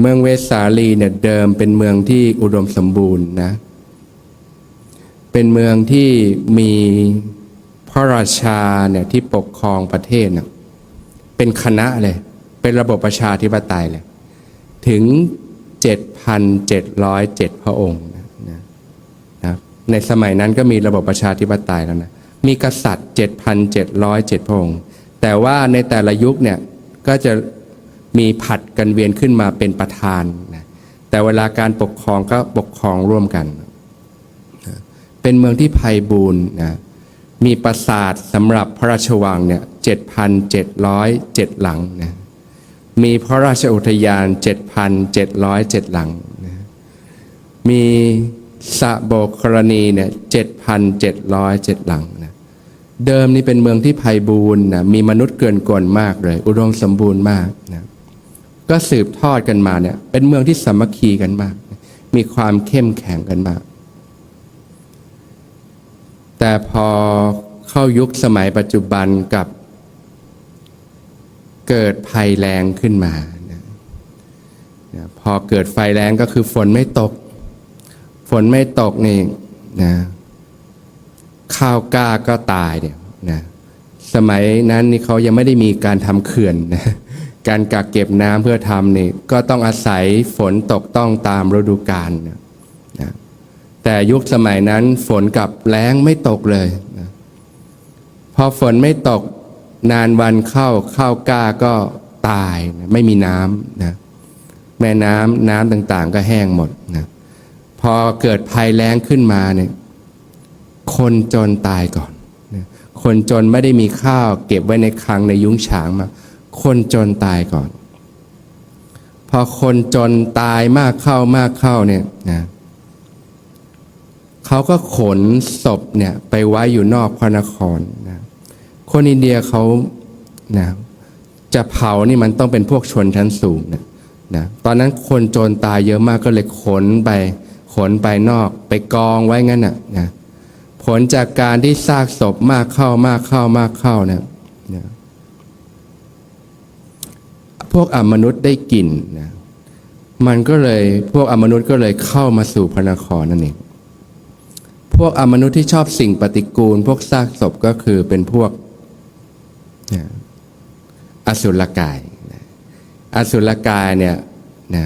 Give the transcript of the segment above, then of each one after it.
เมืองเวสาลีเนี่ยเดิมเป็นเมืองที่อุดมสมบูรณ์นะ เป็นเมืองที่มีพระราชาเนี่ยที่ปกครองประเทศเนี่ยเป็นคณะเลย เป็นระบบประชาธิปไตยเลยถึง 7,707 พระองค์นะนะนะในสมัยนั้นก็มีระบบประชาธิปไตยแล้วนะมีกษัตริย์ 7,707 พระองค์ แต่ว่าในแต่ละยุคเนี่ยก็จะ มีผัดกันเวียนขึ้นมาเป็นประธานนะแต่เวลาการปกครองก็ปกครองร่วมกันนะเป็นเมืองที่ไพบูรณ์นะมีปราสาทสำหรับพระราชวังเนี่ย7,707 หลังนะมีพระราชอุทยาน 7,707 หลังนะมีสะโบกกรณีเนี่ย7,707 หลังนะเดิมนี่เป็นเมืองที่ไพบูรณ์นะมีมนุษย์เกินกลมากเลย อุดมสมบูรณ์มากนะ ก็สืบทอดกันมาเนี่ย เป็นเมืองที่สามัคคีกันมาก มีความเข้มแข็งกันมาก แต่พอเข้ายุคสมัยปัจจุบันกับเกิดภัยแรงขึ้นมานะพอเกิดไฟแรงก็คือฝนไม่ตก ฝนไม่ตกนี่นะข้าวกล้าก็ตายเดี๋ยนะสมัยนั้นนี่เขายังไม่ได้มีการทำเขื่อนนะ การกักเก็บน้ำเพื่อทำนี่ก็ต้องอาศัยฝนตกต้องตามฤดูกาลนะแต่ยุคสมัยนั้นฝนกับแล้งไม่ตกเลยนะพอฝนไม่ตกนานวันเข้าข้าวกล้าก็ตายนะไม่มีน้ำนะแม่น้ำน้ำต่างๆ ก็แห้งหมดนะพอเกิดภัยแล้งขึ้นมาเนี่ยคนจนตายก่อนนะคนจนไม่ได้มีข้าวเก็บไว้ในคลังในยุ้งฉางมา คนจนตายก่อน พอคนจนตายมากเข้ามากเข้าเนี่ยนะเขาก็ขนศพเนี่ยไปไว้อยู่นอกพระนครนะคนอินเดียเขานะจะเผานี่มันต้องเป็นพวกชนชั้นสูงนะนะตอนนั้นคนจรตายเยอะมากก็เลยขนไป ขนไปนอก ไปกองไว้งั้นนะนะผลจากการที่ซากศพมากเข้ามากเข้ามากเข้าเนี่ยนะ พวกอมนุษย์ได้กลิ่นนะมันก็เลยพวกอมนุษย์ก็เลยเข้ามาสู่พระนครนั่นเองพวกอมนุษย์ที่ชอบสิ่งปฏิกูล พวกซากศพก็คือเป็นพวกนะอสุรกายนะอสุรกายเนี่ยนะ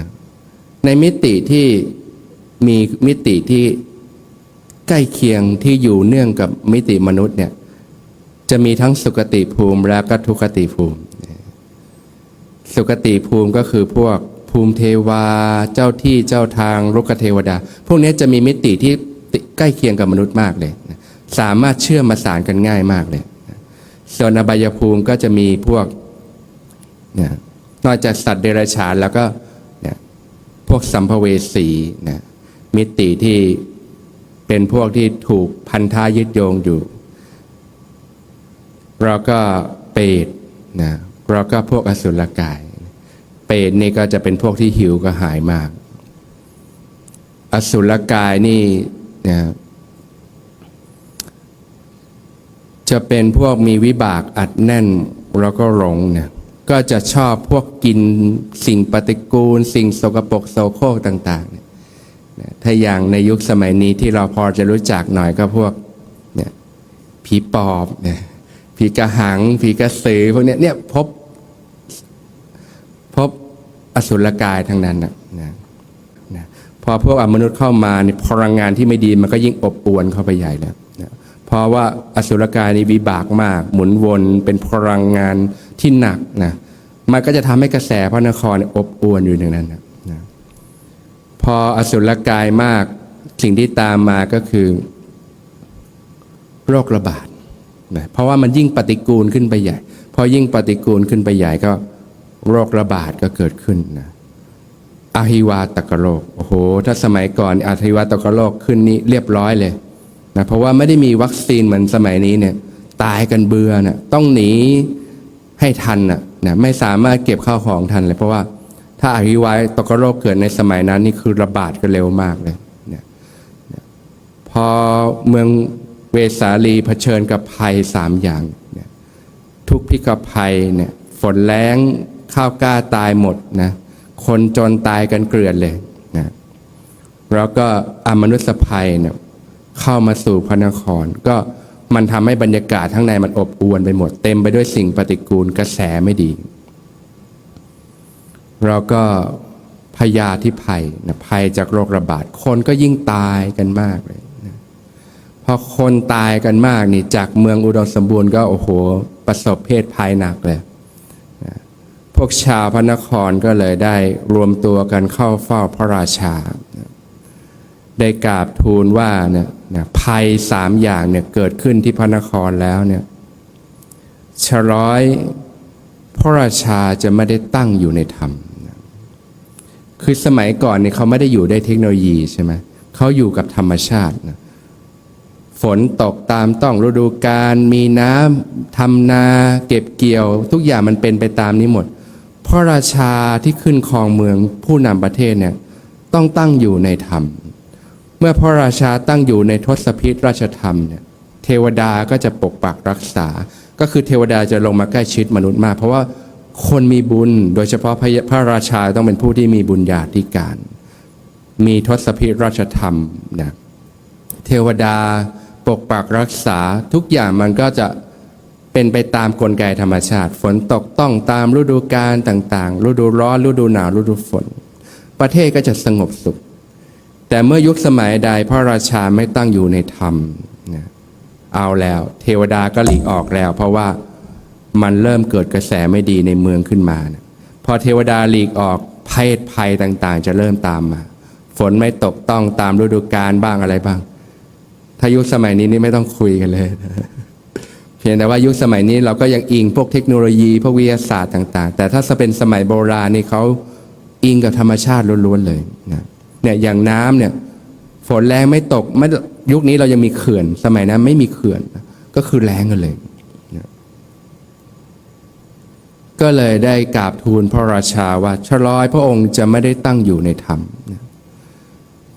ในมิติที่มีมิติที่ใกล้เคียงที่อยู่เนื่องกับมิติมนุษย์เนี่ยจะมีทั้งสุกติภูมิและก็ทุกติภูมิ สุกติภูมิก็คือพวกภูมิเทวา เจ้าที่เจ้าทางรุกเทวดา พวกนี้จะมีมิติที่ใกล้เคียงกับมนุษย์มากเลย สามารถเชื่อมมาสานกันง่ายมากเลย ส่วนอบายภูมิก็จะมีพวกนอกจากสัตว์เดรัจฉานแล้วก็พวกสัมภเวสีนะมิติที่เป็นพวกที่ถูกพันธายึดโยงอยู่ เราก็เปรตนะ เราก็พวกอสุรกาย เปรตนี่ก็จะเป็นพวกที่หิวก็หายมาก อสุรกายนี่นะจะเป็นพวกมีวิบากอัดแน่นแล้วก็หลงเนี่ยก็จะชอบพวกกินสิ่งปฏิกูล สิ่งสกปรกโสโครกต่างๆถ้าอย่างในยุคสมัยนี้ที่เราพอจะรู้จักหน่อยก็พวกเนี่ยผีปอบเนี่ยผีกระหังผีกระสือพวกเนี้ยเนี่ยพบ อสุรกายทั้งนั้นนะนะนะพอพวกอมนุษย์เข้ามาในพลังงานที่ไม่ดีมันก็ยิ่งอบอวนเข้าไปใหญ่แล้วนะเพราะว่าอสุรกายนี่วิบากมาก หมุนวนเป็นพลังงานที่หนักนะมันก็จะทำให้กระแสพระนครอบอวนอยู่อย่างนั้นนะนะพออสุรกายมากสิ่งที่ตามมาก็คือ โรคระบาดนะเพราะว่ามันยิ่งปฏิกูลขึ้นไปใหญ่ พอยิ่งปฏิกูลขึ้นไปใหญ่ก็ โรคระบาดก็เกิดขึ้นนะอาหิวาตกโรคโอ้โห ถ้าสมัยก่อนอาหิวาตกโรคขึ้นนี้เรียบร้อยเลยนะเพราะว่าไม่ได้มีวัคซีนเหมือนสมัยนี้เนี่ยตายกันเบื่อนะต้องหนีให้ทันนะนะไม่สามารถเก็บข้าวของทันเลย เพราะว่าถ้าอาหิวาตกโรคเกิดในสมัยนั้นนี่คือระบาดกันเร็วมากเลยนะนะพอเมืองเวสาลีเผชิญกับภัยสามอย่างนี่ยทุกพิกภัยเนี่ยฝนแล้ง ข้าวกล้าตายหมดนะคนจนตายกันเกลื่อนเลยนะแล้วก็อมนุษยภัยเนี่ยเข้ามาสู่พระนคร ก็มันทำให้บรรยากาศข้างในมันอบอวลไปหมดเต็มไปด้วยสิ่งปฏิกูลกระแสไม่ดีแล้วก็พยาธิภัยนะภัยจากโรคระบาด คนก็ยิ่งตายกันมากเลยนะพอคนตายกันมากนี่จากเมืองอุดมสมบูรณ์ก็โอ้โห ประสบเพศภัยหนักเลย พวกชาวพระนครก็เลยได้รวมตัวกันเข้าเฝ้าพระราชา ได้กราบทูลว่าเนี่ยภัยสามอย่างเนี่ยเกิดขึ้นที่พระนครแล้วเนี่ยชะร้อยพระราชาจะไม่ได้ตั้งอยู่ในธรรม คือสมัยก่อนเนี่ยเขาไม่ได้อยู่ได้เทคโนโลยีใช่ไหมเขาอยู่กับธรรมชาตินะฝนตกตามต้องฤดูกาลมีน้ำทำนา เก็บเกี่ยว ทุกอย่างมันเป็นไปตามนี้หมด ระราชาที่ขึ้นครองเมืองผู้นำประเทศเนี่ยต้องตั้งอยู่ในธรรม เมื่อพระราชาตั้งอยู่ในทศพิธราชธรรมเนี่ยเทวดาก็จะปกปักรักษา ก็คือเทวดาจะลงมาใกล้ชิดมนุษย์มาก เพราะว่าคนมีบุญโดยเฉพาะพระพระราชาต้องเป็นผู้ที่มีบุญญาธิการ มีทศพิธราชธรรมนะเทวดาปกปักรักษาทุกอย่างมันก็จะ เป็นไปตามกลไกธรรมชาติ ฝนตกต้องตามฤดูกาลต่างๆ ฤดูร้อนฤดูหนาวฤดูฝน ประเทศก็จะสงบสุข แต่เมื่อยุคสมัยใดพระราชาไม่ตั้งอยู่ในธรรมนะเอาแล้ว เทวดาก็หลีกออกแล้ว เพราะว่ามันเริ่มเกิดกระแสไม่ดีในเมืองขึ้นมานะพอเทวดาหลีกออกภัยภัยต่างๆ จะเริ่มตามมา ฝนไม่ตกต้องตามฤดูกาลบ้างอะไรบ้างถ้ายุคสมัยนี้นี่ไม่ต้องคุยกันเลย พียงแต่ว่ายุคสมัยนี้เราก็ยังอิงพวกเทคโนโลยีพวกวิทยาศาสตร์ต่าง ๆ แต่ถ้าเป็นสมัยโบราณนี่เขาอิงกับธรรมชาติล้วนๆเลยนะเนี่ยอย่างน้ำเนี่ยฝนแรงไม่ตกไม่ยุคนี้เรายังมีเขื่อน สมัยนั้นไม่มีเขื่อน ก็คือแรงกันเลยนะก็เลยได้กราบทูลพระราชาว่าชะลอยพระองค์จะไม่ได้ตั้งอยู่ในธรรมนะ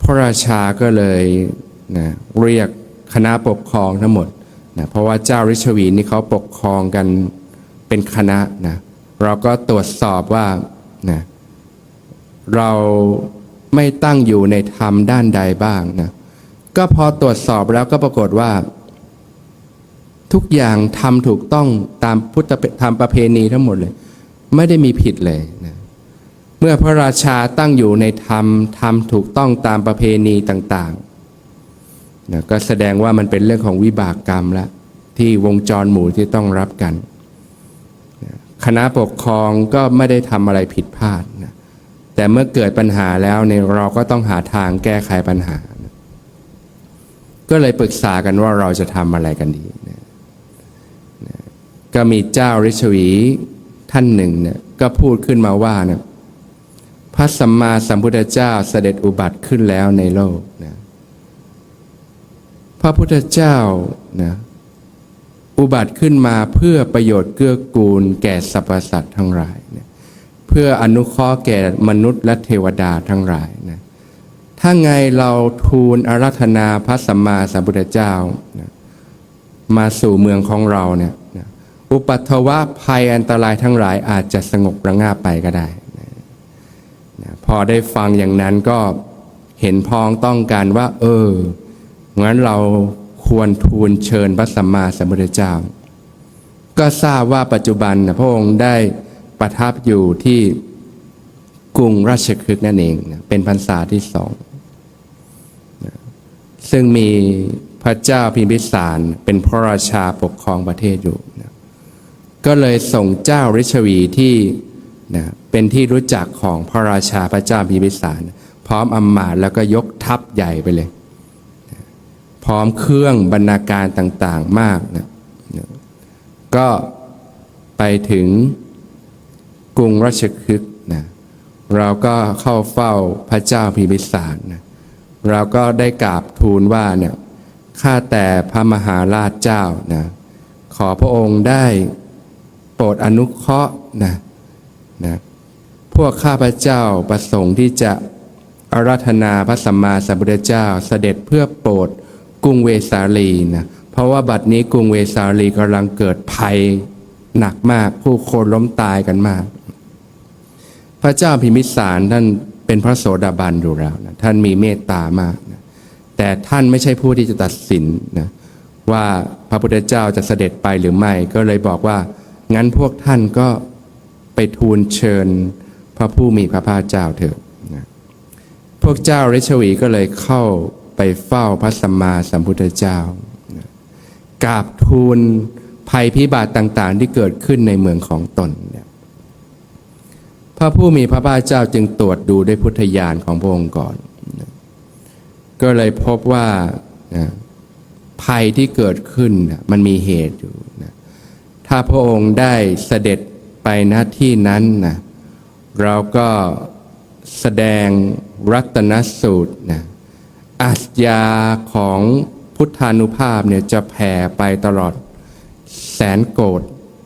พระราชาก็เลยนะเรียกคณะปกครองทั้งหมด นะเพราะว่าเจ้าริชวีนี่เขาปกครองกันเป็นคณะนะเราก็ตรวจสอบว่านะเราไม่ตั้งอยู่ในธรรมด้านใดบ้างนะก็พอตรวจสอบแล้วก็ปรากฏว่า ทุกอย่างทำถูกต้องตามพุทธธรรมประเพณีทั้งหมดเลย ไม่ได้มีผิดเลยนะเมื่อพระราชาตั้งอยู่ในธรรมทำถูกต้องตามประเพณีต่าง นะก็แสดงว่ามันเป็นเรื่องของวิบากกรรมละที่วงจรหมู่ที่ต้องรับกันนะคณะปกครองก็ไม่ได้ทำอะไรผิดพลาดนะแต่เมื่อเกิดปัญหาแล้วเนี่ยเราก็ต้องหาทางแก้ไขปัญหาก็เลยปรึกษากันว่าเราจะทำอะไรกันดีนะนะก็มีเจ้าฤชวีท่านหนึ่งเนี่ยก็พูดขึ้นมาว่านี่ยพระสัมมาสัมพุทธเจ้าเสด็จอุบัติขึ้นแล้วในโลก ระพุทธเจ้านะอุบัติขึ้นมาเพื่อประโยชน์เกื้อกูล แก่สรรพสัตว์ทั้งหลายเนี่ยเพื่ออนุเคราะห์แก่มนุษย์และเทวดาทั้งหลายนะถ้าไงเราทูลอารัธนาพระสัมมาสัมพุทธเจ้านะมาสู่เมืองของเราเนี่ยนะอุปัตวะภัยอันตรายทั้งหลายอาจจะสงบระងាบไปก็ได้นะนะพอได้ฟังอย่างนั้นก็เห็นพ้องต้องกันว่า เออ งั้นเราควรทูลเชิญพระสัมมาสัมพุทธเจ้า ก็ทราบว่าปัจจุบันพระองค์ได้ประทับอยู่ที่กรุงราชคฤห์นั่นเอง เป็นพรรษาที่สอง ซึ่งมีพระเจ้าพิมพิสารเป็นพระราชาปกครองประเทศอยู่นะก็เลยส่งเจ้าฤชวีที่นะเป็นที่รู้จักของพระราชาพระเจ้าพิมพิสาร พร้อมอำมาตย์แล้วก็ยกทัพใหญ่ไปเลย พร้อมเครื่องบรรณาการต่างๆมากนะก็ไปถึงกรุงราชคฤห์นะเราก็เข้าเฝ้าพระเจ้าพิมพิสารนะเราก็ได้กราบทูลว่าเนี่ยข้าแต่พระมหาราชเจ้านะขอพระองค์ได้โปรดอนุเคราะห์นะนะพวกข้าพระเจ้าประสงค์ที่จะอาราธนาพระสัมมาสัมพุทธเจ้าเสด็จเพื่อโปรด กรุงเวสาลีนะเพราะว่าบัดนี้กรุงเวสาลีกำลังเกิดภัยหนักมากผู้คนล้มตายกันมาก พระเจ้าพิมิสารท่านเป็นพระโสดาบันอยู่แล้วนะท่านมีเมตตามากนะแต่ท่านไม่ใช่ผู้ที่จะตัดสินนะว่าพระพุทธเจ้าจะเสด็จไปหรือไม่ ก็เลยบอกว่า งั้นพวกท่านก็ไปทูลเชิญพระผู้มีพระภาคเจ้าเถิดนะพวกเจ้าฤชวีก็เลยเข้า ไปเฝ้าพระสัมมาสัมพุทธเจ้ากราบทูลภัยพิบัติต่าง ๆ ที่เกิดขึ้นในเมืองของตนพระผู้มีพระภาคเจ้าจึงตรวจดูด้วยพุทธญาณของพระองค์ก่อน ก็เลยพบว่าภัยที่เกิดขึ้นมันมีเหตุอยู่นะถ้าพระองค์ได้เสด็จไปหน้าที่นั้นนะเราก็แสดงรัตนสูตรนะ อาสยาของพุทธานุภาพเนี่ยจะแผ่ไปตลอดแสนโกด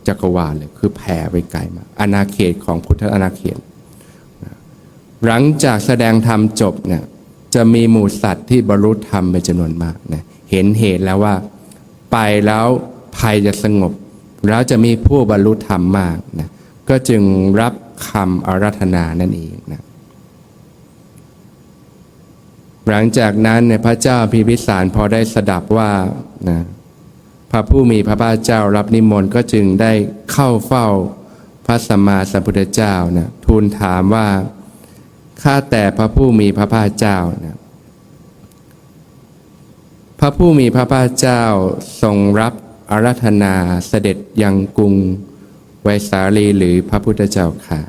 จักรวาลเลยคือแผ่ไปไกลมากอาณาเขตของพุทธอาณาเขต หลังจากแสดงธรรมจบเนี่ยจะมีหมู่สัตว์ที่บรรลุธรรมเป็นจำนวนมากนะเห็นเหตุแล้วว่าไปแล้วภัยจะสงบ แล้วจะมีผู้บรรลุธรรมมากนะก็จึงรับคำอารัธนานั่นเองนะ หลังจากนั้นเนี่ยพระเจ้าพิพิสารพอได้สดับว่านะพระผู้มีพระภาคเจ้ารับนิมนต์ก็จึงได้เข้าเฝ้าพระสัมมาสัมพุทธเจ้านะทูลถามว่าข้าแต่พระผู้มีพระภาคเจ้านะพระผู้มีพระภาคเจ้าทรงรับอารัธนาเสด็จยังกรุงไวสาลีหรือพระพุทธเจ้าค่ะ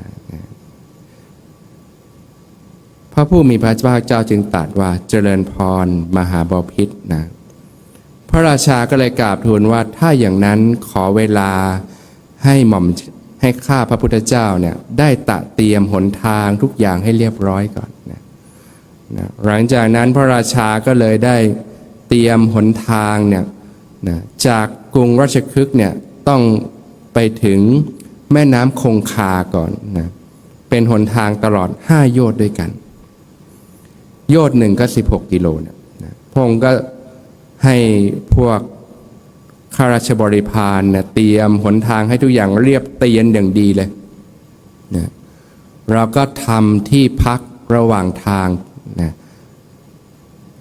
พระผู้มีพระภาคเจ้าจึงตรัสว่าเจริญพรมหาบพิษนะพระราชาก็เลยกราบทูลว่าถ้าอย่างนั้นขอเวลาให้หม่อมให้ข้าพระพุทธเจ้าเนี่ยได้ตะเตรียมหนทางทุกอย่างให้เรียบร้อยก่อนนะนะหลังจากนั้นพระราชาก็เลยได้เตรียมหนทางเนี่ยนะจากกรุงราชคฤห์เนี่ยต้องไปถึงแม่น้ำคงคาก่อนนะเป็นหนทางตลอดห้าโยชน์ด้วยกัน โยชน์หนึ่งก็ 16 กิโลเนี่ยนะพงค์ก็ให้พวกข้าราชบริพารเนี่ยเตรียมหนทางให้ทุกอย่างเรียบเตียนอย่างดีเลยนะเราก็ทำที่พักระหว่างทางนะ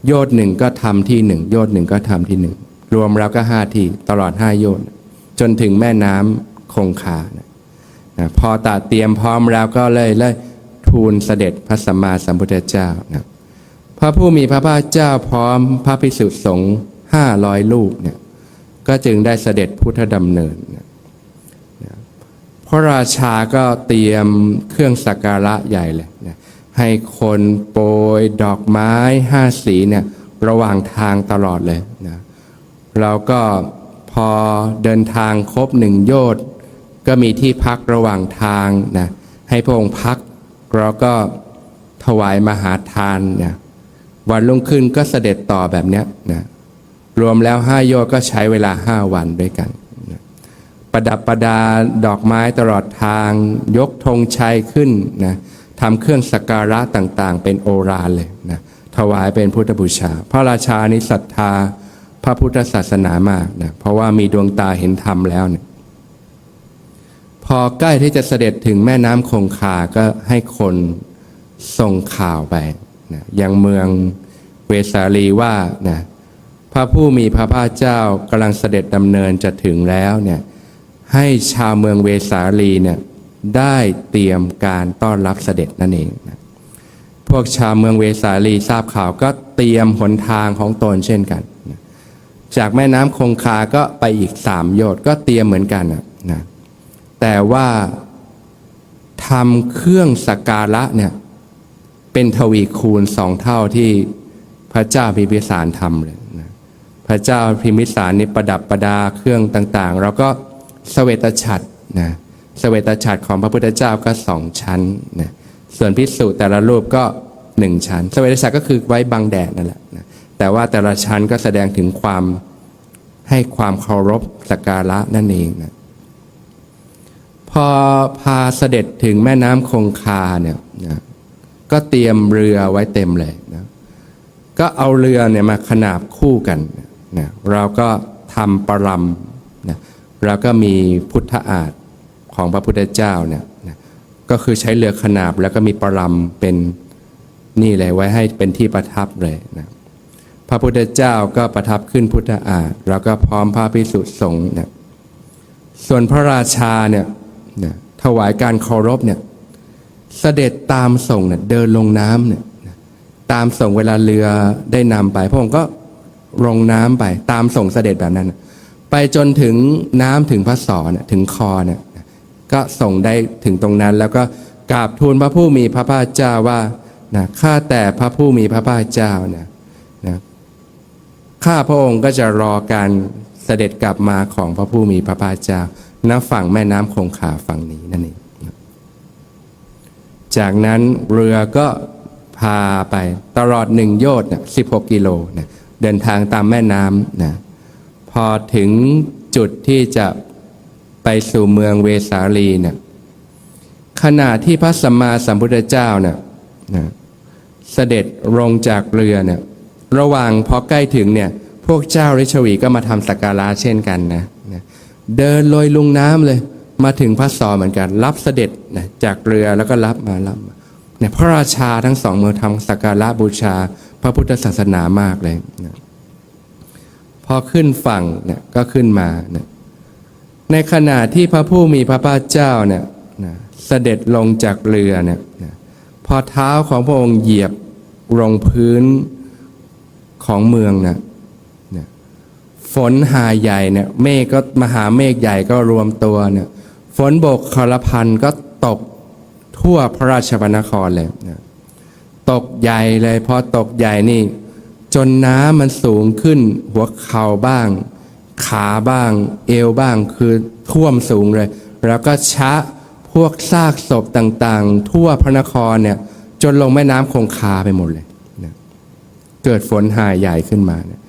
โยชน์หนึ่งก็ทำที่หนึ่งโยชน์หนึ่งก็ทำที่หนึ่งรวมแล้วก็ห้าที่ตลอดห้าโยชน์จนถึงแม่น้ำคงคานะนะพอตัดเตรียมพร้อมแล้วก็เลยเลยทูลเสด็จพระสัมมาสัมพุทธเจ้านะ พระผู้มีพระภาคเจ้าพร้อมพระภิกษุสงฆ์ห้าร้อยรูปเนี่ยก็จึงได้เสด็จพุทธดำเนิน พระราชาก็เตรียมเครื่องสักการะใหญ่เลยนะให้คนโปรยดอกไม้ห้าสีเนี่ยระหว่างทางตลอดเลยนะเราก็พอเดินทางครบหนึ่งโยชน์ก็มีที่พักระหว่างทางนะให้พระองค์พักเราก็ถวายมหาทานเนี่ย วันรุ่งขึ้นก็เสด็จต่อแบบเนี้ยนะรวมแล้วห้าโยก็ใช้เวลาห้าวันด้วยกันนะประดับประดาดอกไม้ตลอดทาง ยกธงชัยขึ้นนะทำเครื่องสักการะต่างๆ เป็นโอราเลยนะถวายเป็นพุทธบูชา พระราชานิศรัทธาพระพุทธศาสนามากนะเพราะว่ามีดวงตาเห็นธรรมแล้วเนี่ยพอใกล้ที่จะเสด็จถึงแม่น้ำคงคาก็ให้คนส่งข่าวไป นะยังเมืองเวสาลีว่านะพระผู้มีพระภาคเจ้ากำลังเสด็จดำเนินจะถึงแล้วเนี่ยให้ชาวเมืองเวสาลีเนี่ยได้เตรียมการต้อนรับเสด็จนั่นเองนะพวกชาวเมืองเวสาลีทราบข่าวก็เตรียมหนทางของตนเช่นกันนะจากแม่น้ำคงคาก็ไปอีกสามโยชน์ก็เตรียมเหมือนกันนะนะแต่ว่าทำเครื่องสักการะเนี่ย เป็นทวีคูณสองเท่าที่พระเจ้าพิมพิสารทำเลยนะพระเจ้าพิมพิสารนี่ประดับประดาเครื่องต่างๆ แล้วก็สเวตฉัตรนะสเวตฉัตรของพระพุทธเจ้าก็สองชั้นนะส่วนพิสุแต่ละรูปก็หนึ่งชั้น สเวตฉัตรก็คือไว้บังแดดนั่นแหละนะแต่ว่าแต่ละชั้นก็แสดงถึงความให้ความเคารพสักการะนั่นเองนะพอพาเสด็จถึงแม่น้ำคงคาเนี่ยนะ ก็เตรียมเรือไว้เต็มเลยนะก็เอาเรือเนี่ยมาขนาบคู่กันนะเราก็ทำประลำนะเราก็มีพุทธอาฏของพระพุทธเจ้าเนี่ยนะก็คือใช้เรือขนาบแล้วก็มีประลำเป็นนี่เลยไว้ให้เป็นที่ประทับเลยนะพระพุทธเจ้าก็ประทับขึ้นพุทธอาฏแล้วก็พร้อมพระภิกษุสงฆ์เนี่ยส่วนพระราชาเนี่ยนะถวายการเคารพเนี่ย เสด็จตามส่งเนี่ยเดินลงน้ำเนี่ยตามส่งเวลาเรือได้นำไป พระองค์ก็ลงน้ำไป ตามส่งเสด็จแบบนั้น ไปจนถึงน้ำถึงพระศรเนี่ยถึงคอเนี่ยก็ส่งได้ถึงตรงนั้น แล้วก็กราบทูลพระผู้มีพระภาคเจ้าว่านะข้าแต่พระผู้มีพระภาคเจ้านะนะข้าพระองค์ก็จะรอการเสด็จกลับมาของพระผู้มีพระภาคเจ้าณฝั่งแม่น้ำคงคาฝั่งนี้นั่นเอง จากนั้นเรือก็พาไปตลอดหนึ่งโยชน์นะ16กิโลนะเดินทางตามแม่น้ำนะพอถึงจุดที่จะไปสู่เมืองเวสาลีเนี่ยขณะที่พระสัมมาสัมพุทธเจ้าเนี่ยเสด็จลงจากเรือเนี่ยระหว่างพอใกล้ถึงเนี่ยพวกเจ้าฤชวีก็มาทำสักการะเช่นกันนะนะเดินลอยลุงน้ำเลย มาถึงพระสอเหมือนกัน รับเสด็จนะจากเรือแล้วก็รับมารับเนี่ยพระราชาทั้งสองเมืองทำสักการะบูชาพระพุทธศาสนามากเลยนะพอขึ้นฝั่งเนี่ยก็ขึ้นมานี่ยในขณะที่พระผู้มีพระภาคเจ้าเนี่ยนะเสด็จลงจากเรือเนี่ยนะพอเท้าของพระองค์เหยียบลงพื้นของเมืองนะนะฝนหาใหญ่เนี่ยเมฆก็มหาเมฆใหญ่ก็รวมตัวเนี่ย ฝนโบกคารพันก็ตกทั่วพระราชวรรณครเลยนะตกใหญ่เลยพอตกใหญ่นี่ จนน้ำมันสูงขึ้น หัวเข่าบ้าง ขาบ้าง เอวบ้างคือท่วมสูงเลย แล้วก็ชะพวกซากศพต่างๆ ทั่วพระนครเนี่ย จนลงแม่น้ำคงคาไปหมดเลยนะเกิดฝนหายใหญ่ขึ้นมาเนี่ย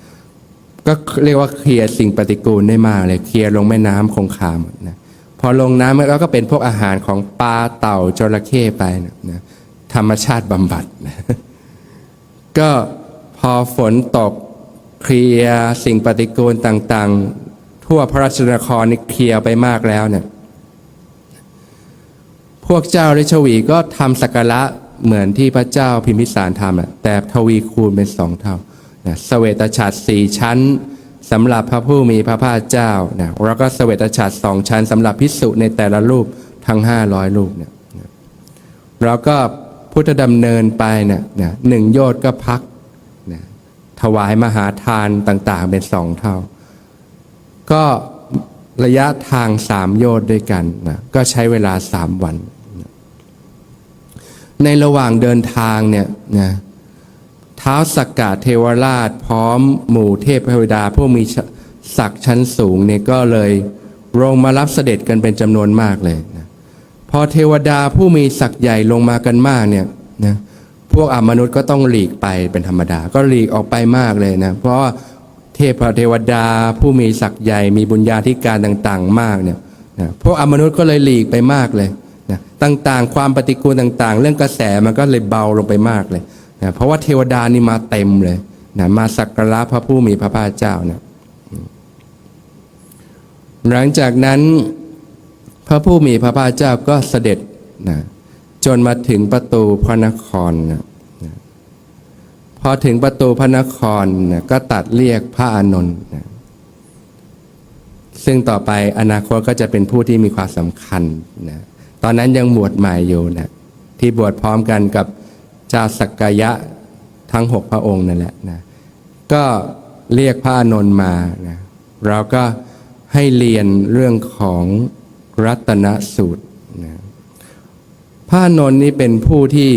ก็เรียกว่าเคลียร์สิ่งปฏิกูลได้มากเลยเคลียร์ลงแม่น้ำคงคาหมดนะ พอลงน้ำแล้วก็เป็นพวกอาหารของปลาเต่าจระเข้ไปนะนะธรรมชาติบำบัดนะก็พอฝนตกเคลียสิ่งปฏิกูลต่างๆ ทั่วพระราชนครนี่เคลียไปมากแล้วเนี่ยพวกเจ้าฤชวีก็ทำสักการะเหมือนที่พระเจ้าพิมพิสารทำอะแต่ทวีคูณเป็นสองเท่านะสเวตฉัตรสี่ชั้น สำหรับพระผู้มีพระภาคเจ้านะแล้วก็สเวตฉัตรสองชั้นสำหรับพิสุในแต่ละรูปทั้งห้าร้อยรูปเนี่ยแล้วก็พุทธดำเนินไปเนี่ยหนึ่งโยชน์ก็พักนะถวายมหาทานต่างๆ เป็นสองเท่า ก็ระยะทางสามโยชน์ด้วยกันนะก็ใช้เวลาสามวันนะในระหว่างเดินทางเนี่ยนะ ท้าสักกะเทวราชพร้อมหมู่เทพเทวดาผู้มีศักดิ์ชั้นสูงเนี่ยก็เลยลงมารับเสด็จกันเป็นจำนวนมากเลยนะพอเทวดาผู้มีศักดิ์ใหญ่ลงมากันมากเนี่ยนะพวกอมนุษย์ก็ต้องหลีกไปเป็นธรรมดา ก็หลีกออกไปมากเลยนะเพราะเทพเทวดาผู้มีศักย์ใหญ่มีบุญญาธิการต่างๆ มากเนี่ยนะพวกอมนุษย์ก็เลยหลีกไปมากเลยนะต่างๆ ความปฏิกูลต่างๆ เรื่องกระแสมันก็เลยเบาลงไปมากเลย นะเพราะว่าเทวดานี่มาเต็มเลยนะมาสักการะพระผู้มีพระภาคเจ้านะหลังจากนั้นพระผู้มีพระภาคเจ้าก็เสด็จนะจนมาถึงประตูพระนครนะพอถึงประตูพระนครนะก็ตัดเรียกพระอานนท์นะซึ่งต่อไปอนาคตก็จะเป็นผู้ที่มีความสำคัญนะตอนนั้นยังบวชใหม่อยู่นะที่บวชพร้อมกันกับ จาสักกายะทั้งหกพระองค์นั่นแหละนะก็เรียกพระอนนท์มานะเราก็ให้เรียนเรื่องของรัตนสูตรนะพระอนนท์นี่เป็นผู้ที่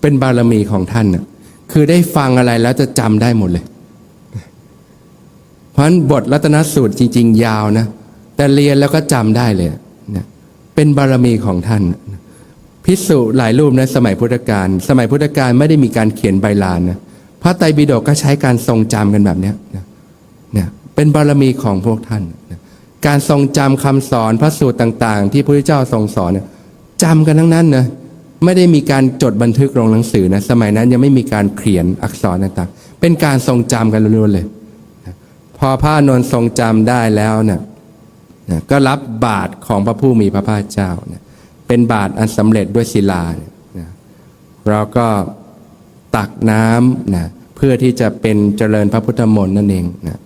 เป็นบารมีของท่านน่ะคือได้ฟังอะไรแล้วจะจำได้หมดเลย เพราะฉะนั้นบทรัตนสูตรจริง ๆ ยาวนะ แต่เรียนแล้วก็จำได้เลยนะเป็นบารมีของท่าน พิสุหลายรูปนะสมัยพุทธกาลสมัยพุทธกาลไม่ได้มีการเขียนใบลานนะพระไตรปิฎกก็ใช้การทรงจำกันแบบเนี้ยนะเนี่ยเป็นบารมีของพวกท่านนะการทรงจำคำสอนพระสูตรต่าง ๆ ที่พระพุทธเจ้าทรงสอนนี่ยจำกันทั้งนั้นนะไม่ได้มีการจดบันทึกลงหนังสือนะสมัยนั้นยังไม่มีการเขียนอักษรต่างๆ เป็นการทรงจำกันล้วนๆเลยพอพระอนนทรงจำได้แล้วเนี่ยก็รับบาตรของพระผู้มีพระภาคเจ้านะ เป็นบาทอันสำเร็จด้วยศิลาเนี่ยนะเราก็ตักน้ำนะเพื่อที่จะเป็นเจริญพระพุทธมนต์นั่นเองนะ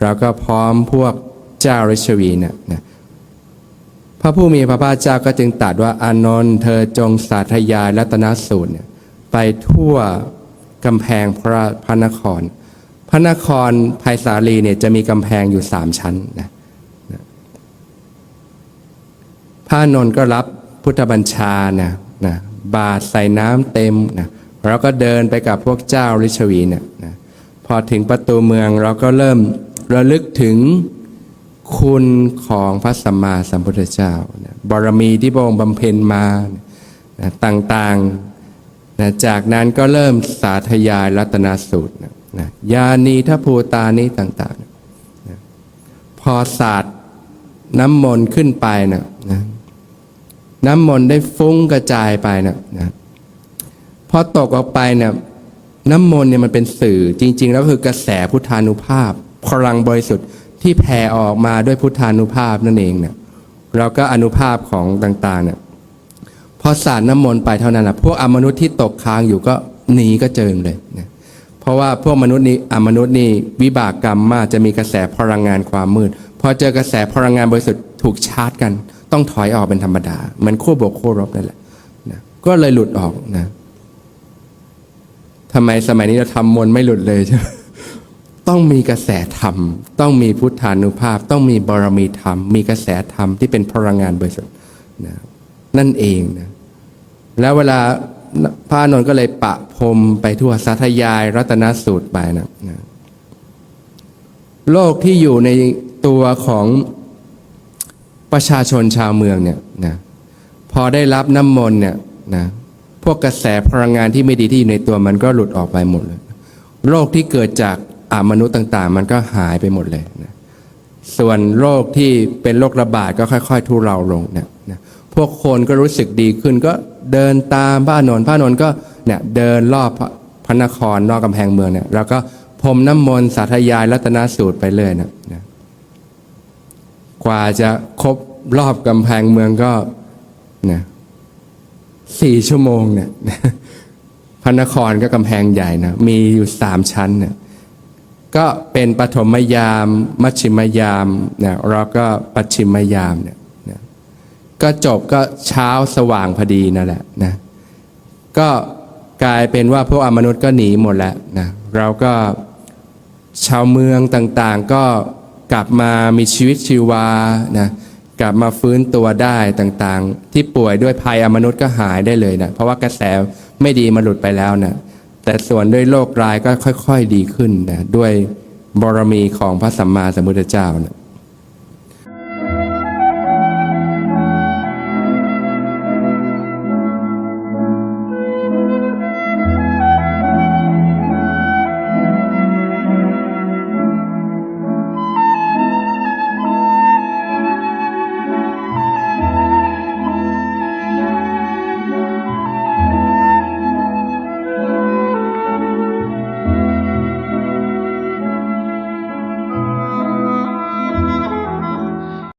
เราก็พร้อมพวกเจ้าฤชวีเนี่ยนะพระผู้มีพระภาคเจ้าก็จึงตรัสว่าอานนท์เธอจงสาธยายรัตนสูตรเนี่ยไปทั่วกำแพงพระพระนคร พระนครภัยสาลีเนี่ยจะมีกำแพงอยู่สามชั้นนะพระนนท์ก็รับ พุทธบัญชานะนะบาทใส่น้ำเต็มนะเราก็เดินไปกับพวกเจ้าฤชวีเนี่ยนะพอถึงประตูเมืองเราก็เริ่มระลึกถึงคุณของพระสัมมาสัมพุทธเจ้านะบารมีที่พระองค์บำเพ็ญมานะต่างๆนะจากนั้นก็เริ่มสาธยายรัตนสูตรนะนะยานีทภูตานี้ต่างๆนะพอศาสตร์น้ำมนต์ขึ้นไปนะนะ น้ำมนต์ได้ฟุ้งกระจายไปนะนะพอตกออกไปเนี่ยน้ำมนต์เนี่ยมันเป็นสื่อจริง ๆ แล้วคือกระแสพุทธานุภาพ พลังบริสุทธิ์ที่แผ่ออกมาด้วยพุทธานุภาพนั่นเองเนี่ยเราก็อนุภาพของต่างๆเนี่ยพอสาดน้ำมนต์ไปเท่านั้นนะพวกอมนุษย์ที่ตกค้างอยู่ก็หนีก็เจิงเลยนะเพราะว่าพวกมนุษย์นี้อมนุษย์นี่วิบากกรรมมากจะมีกระแสพลังงานความมืดพอเจอกระแสพลังงานบริสุทธิ์ถูกชาร์จกัน ต้องถอยออกเป็นธรรมดา มันคู่บวกคู่ลบนั่นแหละนะก็เลยหลุดออกนะทำไมสมัยนี้เราทำมนไม่หลุดเลยใช่ไหมต้องมีกระแสธรรม ต้องมีพุทธานุภาพ ต้องมีบารมีธรรม มีกระแสธรรมที่เป็นพลังงานบริสุทธิ์นะนั่นเองนะแล้วเวลาพระอานนท์ก็เลยปะพรมไปทั่วสาธยายรัตนสูตรไปนะนะโลกที่อยู่ในตัวของ ประชาชนชาวเมืองเนี่ยนะพอได้รับน้ำมนต์เนี่ยนะพวกกระแสพลังงานที่ไม่ดีที่อยู่ในตัวมันก็หลุดออกไปหมดเลยโรคที่เกิดจากอามนุษย์ต่าง ๆ มันก็หายไปหมดเลยนะส่วนโรคที่เป็นโรคระบาดก็ค่อย ๆ ทุเลาลงเนะนะพวกคนก็รู้สึกดีขึ้นก็เดินตามพระนนท์พระนนท์ก็เนี่ยเดินรอบพระพระนครนอกกำแพงเมืองเนี่ยแล้วก็พรมน้ำมนต์สาธยายรัตนสูตรไปเรื่อยนะนะ กว่าจะครบรอบกำแพงเมืองก็นะสี่ชั่วโมงเนี่ยพระนครก็กำแพงใหญ่นะมีอยู่สามชั้นเนี่ยก็เป็นปฐมยาม มัชชิมยามเนี่ยแล้วก็ปัจฉิมยามเนี่ยนะก็จบก็เช้าสว่างพอดีนั่นแหละนะก็กลายเป็นว่าพวกอมนุษย์ก็หนีหมดแล้วนะเราก็ชาวเมืองต่างๆก็ กลับมามีชีวิตชีวานะกลับมาฟื้นตัวได้ต่างๆ ที่ป่วยด้วยภัยอมนุษย์ก็หายได้เลยนะเพราะว่ากระแสไม่ดีมาหลุดไปแล้วนะแต่ส่วนด้วยโรคร้ายก็ค่อย ๆดีขึ้นนะด้วยบารมีของพระสัมมาสัมพุทธเจ้านะ